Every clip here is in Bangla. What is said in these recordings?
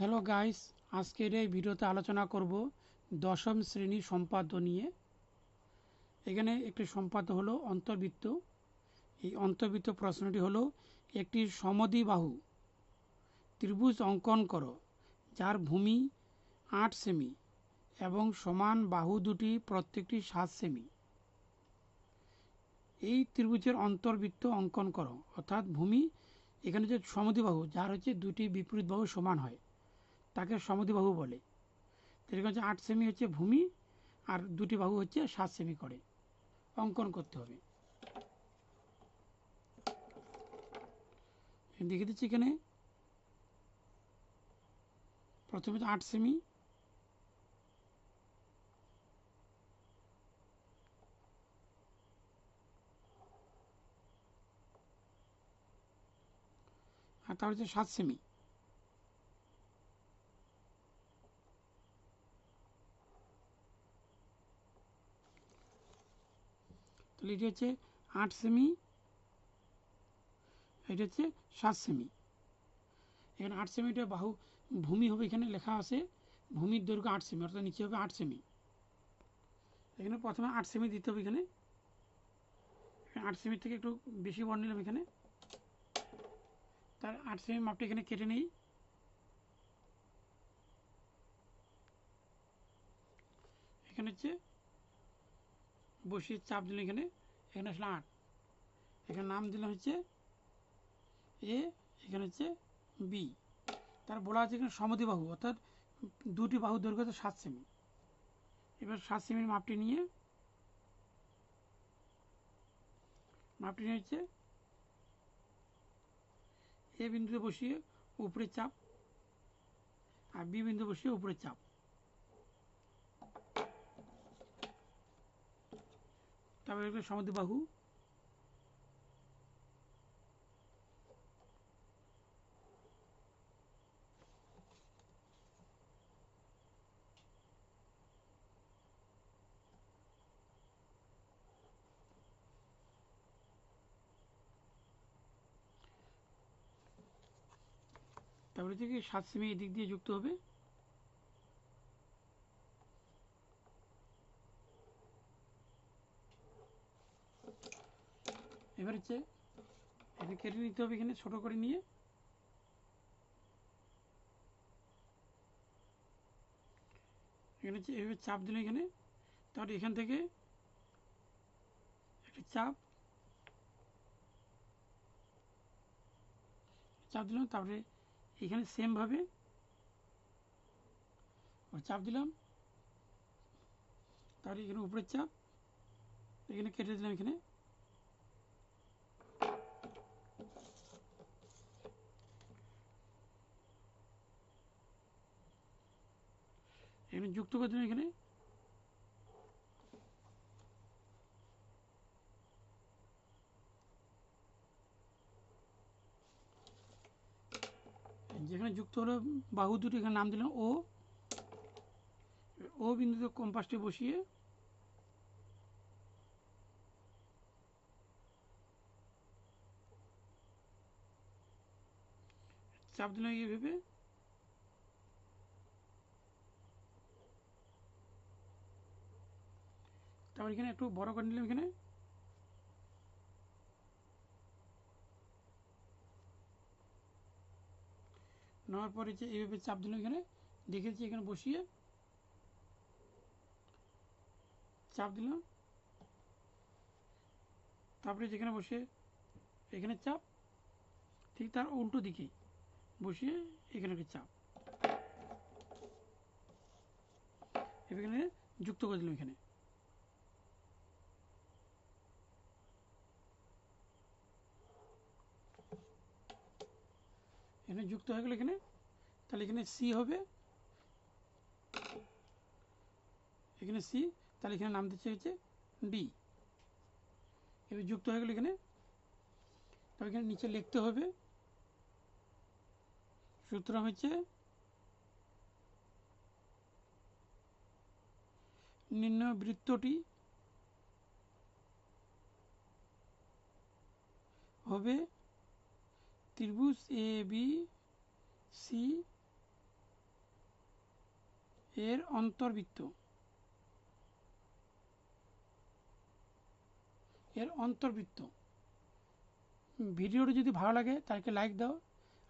হ্যালো গাইস, আজকের এই ভিডিওতে আলোচনা করব দশম শ্রেণির সম্পাদ্য নিয়ে। এখানে একটি সম্পাদ্য হলো অন্তর্বৃত্ত। এই অন্তর্বৃত্ত প্রশ্নটি হলো, একটি সমদ্বিবাহু ত্রিভুজ অঙ্কন করো, যার ভূমি আট সেমি এবং সমান বাহু দুটি প্রত্যেকটি সাত সেমি। এই ত্রিভুজের অন্তর্বৃত্ত অঙ্কন করো, অর্থাৎ ভূমি এখানে যে সমদ্বিবাহু, যার হচ্ছে দুটি বিপরীত বাহু সমান হয়। তাকে সমদ্বিবাহু বলে। এরকম হচ্ছে আট সেমি হচ্ছে ভূমি, আর দুটি বাহু হচ্ছে সাত সেমি করে। অঙ্কন করতে হবে। দেখে দিচ্ছি এখানে। প্রথমে হচ্ছে আট সেমি। আর তার হচ্ছে সাত সেমি। তাহলে এটি হচ্ছে আট সেমি এটা হচ্ছে সাত সেমি এখানে আট সেমিটা বাহু, ভূমি হবে এখানে লেখা আছে, ভূমির দৈর্ঘ্য আট সেমি অর্থাৎ নিচে হবে আট সেমি এখানে প্রথমে আট সেমি দিতে হবে এখানে। আট সেমি থেকে একটু বেশি বড় নিলাম এখানে। তার আট সেমি মাপটা এখানে কেটে নেই। এখানে হচ্ছে বসিয়ে চাপ দিলাম এখানে। এখানে আসলে আট। এখানে নাম দিলাম হচ্ছে এ, এখানে হচ্ছে বি। তার বলা আছে এখানে সমতি বাহু, অর্থাৎ দুটি বাহু দৈর্ঘ্য হচ্ছে সাত সেমি। এবার সাত সেমির মাপটি নিয়ে মাপটি নিয়ে হচ্ছে এ বিন্দুতে বসিয়ে উপরে চাপ আর বি বিন্দু বসিয়ে উপরে চাপ। তারপরে একটা সমদ্বিবাহু তারপরে থেকে সাত সেমি এদিক দিয়ে যুক্ত হবে। এবার হচ্ছে এটা কেটে নিতে হবে এখানে, ছোট করে নিয়ে। এখানে হচ্ছে, এভাবে চাপ দিলে এখানে তাহলে এখান থেকে একটা চাপ চাপ দিলাম, তারপরে এখানে সেমভাবে চাপ দিলাম, তারপরে এখানে উপরের চাপ, এখানে কেটে দিলাম এখানে। এখানে যুক্ত করে দিলাম এখানে। যেখানে যুক্ত হলো বাহু দুটি, এখানে নাম দিলাম ও। ও বিন্দুতে কম্পাসটি বসিয়ে চাপ দিলাম এইভাবে। তারপর এখানে একটু বড় করে নিলাম এখানে। নেওয়ার পরে যে এইভাবে চাপ দিলাম এখানে, দেখেছি এখানে বসিয়ে। চাপ দিলাম। তারপরে যেখানে বসে, এখানে চাপ, ঠিক তার উল্টো দিকে বসিয়ে এখানে একটা চাপ। এখানে যুক্ত করে দিলাম এখানে। এখানে যুক্ত হয়ে গেল এখানে। তাহলে এখানে সি হবে। এখানে সি তাহলে এখানে নাম দিচ্ছে হচ্ছে ডি এবার যুক্ত হয়ে গেল এখানে। তবে এখানে নিচে লিখতে হবে। সুতরাং হচ্ছে নির্ণয় বৃত্তটি হবে ত্রিভুজ এ বি সি এর অন্তর্বৃত্ত। এর অন্তর্বৃত্ত। ভিডিওটি যদি ভালো লাগে, তাহলে লাইক দাও।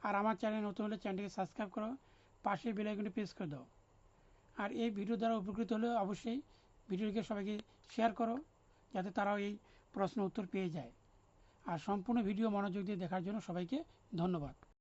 আর আমার চ্যানেল নতুন হলে চ্যানেলটিকে সাবস্ক্রাইব করো। পাশে বেল আইকনটি প্রেস করে দাও। আর এই ভিডিও দ্বারা উপকৃত হলে অবশ্যই ভিডিওটিকে সবাইকে শেয়ার করো, যাতে তারাও এই প্রশ্ন উত্তর পেয়ে যায়। আর সম্পূর্ণ ভিডিও মনোযোগ দিয়ে দেখার জন্য সবাইকে ধন্যবাদ।